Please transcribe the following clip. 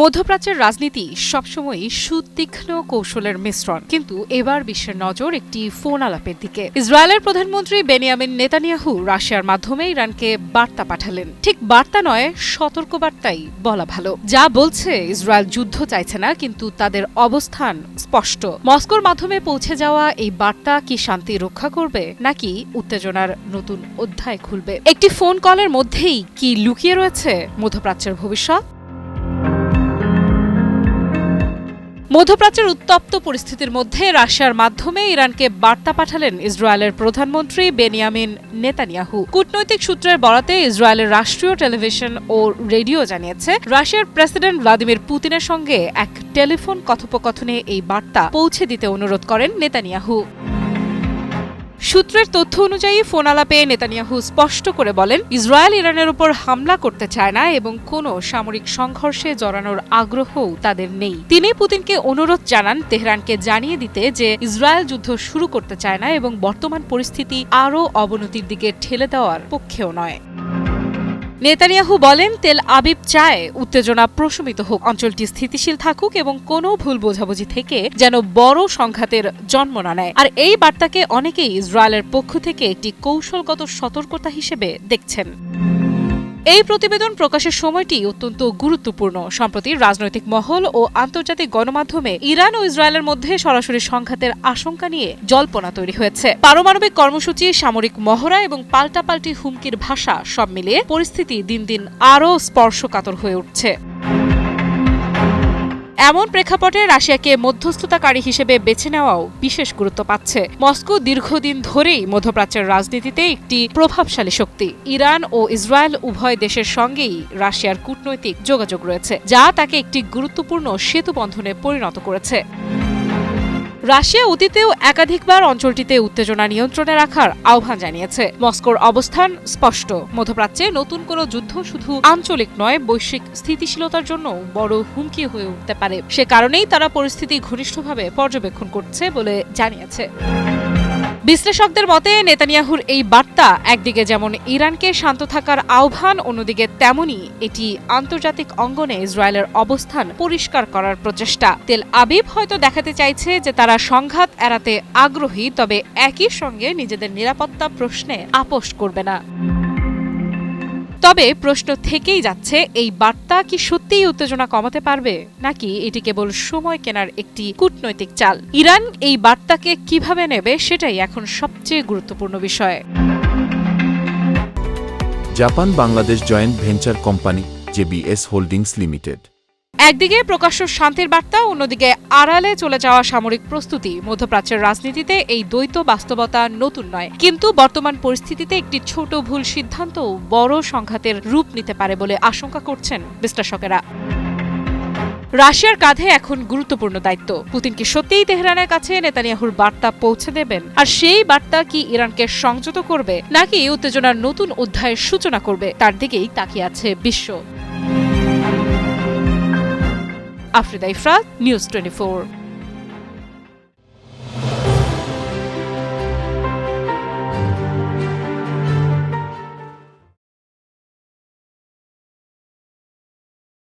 মধ্যপ্রাচ্যের রাজনীতি সবসময়ই সুতীক্ষ্ণ কৌশলের মিশ্রণ। কিন্তু এবার বিশ্বের নজর একটি ফোন আলাপের দিকে। ইসরায়েলের প্রধানমন্ত্রী বেনিয়ামিন নেতানিয়াহু রাশিয়ার মাধ্যমে ইরানকে বার্তা পাঠালেন। ঠিক বার্তা নয়, সতর্কবার্তাই বলা ভালো। যা বলছে, ইসরায়েল যুদ্ধ চাইছে না, কিন্তু তাদের অবস্থান স্পষ্ট। মস্কোর মাধ্যমে পৌঁছে যাওয়া এই বার্তা কি শান্তি রক্ষা করবে, নাকি উত্তেজনার নতুন অধ্যায় খুলবে? একটি ফোন কলের মধ্যেই কি লুকিয়ে রয়েছে মধ্যপ্রাচ্যের ভবিষ্যৎ? মধ্যপ্রাচ্যের উত্তপ্ত পরিস্থিতির মধ্যে রাশিয়ার মাধ্যমে ইরানকে বার্তা পাঠালেন ইসরায়েলের প্রধানমন্ত্রী বেনিয়ামিন নেতানিয়াহু। কূটনৈতিক সূত্রের বরাতে ইসরায়েলের রাষ্ট্রীয় টেলিভিশন ও রেডিও জানিয়েছে, রাশিয়ার প্রেসিডেন্ট ভ্লাদিমির পুতিনের সঙ্গে এক টেলিফোন কথোপকথনে এই বার্তা পৌঁছে দিতে অনুরোধ করেন নেতানিয়াহু। সূত্রের তথ্য অনুযায়ী ফোন আলাপে নেতানিয়াহু স্পষ্ট করে বলেন, ইসরায়েল ইরানের ওপর হামলা করতে চায় না এবং কোনো সামরিক সংঘর্ষে জড়ানোর আগ্রহও তাদের নেই। তিনি পুতিনকে অনুরোধ জানান তেহরানকে জানিয়ে দিতে যে ইসরায়েল যুদ্ধ শুরু করতে চায় না এবং বর্তমান পরিস্থিতি আরও অবনতির দিকে ঠেলে দেওয়ার পক্ষেও নয়। নেতানিয়াহু বলেন, তেল আবিব চায় উত্তেজনা প্রশমিত হোক, অঞ্চলটি স্থিতিশীল থাকুক এবং কোনো ভুল বোঝাবুঝি থেকে যেন বড় সংঘাতের জন্ম না নেয়। আর এই বার্তাকে অনেকেই ইসরায়েলের পক্ষ থেকে একটি কৌশলগত সতর্কতা হিসেবে দেখছেন। এই প্রতিবেদন প্রকাশের সময়টি অত্যন্ত গুরুত্বপূর্ণ। সম্প্রতি রাজনৈতিক মহল ও আন্তর্জাতিক গণমাধ্যমে ইরান ও ইসরায়েলের মধ্যে সরাসরি সংঘাতের আশঙ্কা নিয়ে জল্পনা তৈরি হয়েছে। পারমাণবিক কর্মসূচি, সামরিক মহড়া এবং পাল্টাপাল্টি হুমকির ভাষা সব মিলিয়ে পরিস্থিতি দিন দিন আরও স্পর্শকাতর হয়ে উঠছে। এমন প্রেক্ষাপটে রাশিয়াকে মধ্যস্থতাকারী হিসেবে বেছে নেওয়াও বিশেষ গুরুত্ব পাচ্ছে। মস্কো দীর্ঘদিন ধরেই মধ্যপ্রাচ্যের রাজনীতিতে একটি প্রভাবশালী শক্তি। ইরান ও ইসরায়েল উভয় দেশের সঙ্গেই রাশিয়ার কূটনৈতিক যোগাযোগ রয়েছে, যা তাকে একটি গুরুত্বপূর্ণ সেতু বন্ধনে পরিণত করেছে। রাশিয়া অতীতেও একাধিকবার অঞ্চলটিতে উত্তেজনা নিয়ন্ত্রণে রাখার আহ্বান জানিয়েছে। মস্কোর অবস্থান স্পষ্ট। মধ্যপ্রাচ্যে নতুন কোনো যুদ্ধ শুধু আঞ্চলিক নয়, বৈশ্বিক স্থিতিশীলতার জন্য বড় হুমকি হয়ে উঠতে পারে। সে কারণেই তারা পরিস্থিতি ঘনিষ্ঠভাবে পর্যবেক্ষণ করছে বলে জানিয়েছে। বিশ্লেষকদের মতে, নেতানিয়াহুর এই বার্তা একদিকে যেমন ইরানকে শান্ত থাকার আহ্বান, অন্যদিকে তেমনই এটি আন্তর্জাতিক অঙ্গনে ইসরায়েলের অবস্থান পরিষ্কার করার প্রচেষ্টা। তেল আবিব হয়তো দেখাতে চাইছে যে তারা সংঘাত এড়াতে আগ্রহী, তবে একই সঙ্গে নিজেদের নিরাপত্তা প্রশ্নে আপোষ করবে না। তবে প্রশ্ন থেকেই যাচ্ছে, এই বার্তা কি সত্যিই উত্তেজনা কমাতে পারবে? নাকি এটি কেবল সময় কেনার একটি কূটনৈতিক চাল? ইরান এই বার্তাকে কীভাবে নেবে সেটাই এখন সবচেয়ে গুরুত্বপূর্ণ বিষয়। Japan Bangladesh joint venture company, JBS holdings limited. একদিকে প্রকাশ্য শান্তির বার্তা, অন্যদিকে আড়ালে চলে যাওয়া সামরিক প্রস্তুতি। মধ্যপ্রাচ্যের রাজনীতিতে এই দ্বৈত বাস্তবতা নতুন নয়। কিন্তু বর্তমান পরিস্থিতিতে একটি ছোট ভুল সিদ্ধান্ত বড় সংঘাতের রূপ নিতে পারে বলে আশঙ্কা করছেন বিশ্লেষকেরা। রাশিয়ার কাঁধে এখন গুরুত্বপূর্ণ দায়িত্ব। পুতিন কি সত্যিই তেহরানের কাছে নেতানিয়াহুর বার্তা পৌঁছে দেবেন? আর সেই বার্তা কি ইরানকে সংযত করবে? নাকি উত্তেজনার নতুন অধ্যায়ের সূচনা করবে? তার দিকেই তাকিয়ে আছে বিশ্ব। Afridha Ifrat, News 24.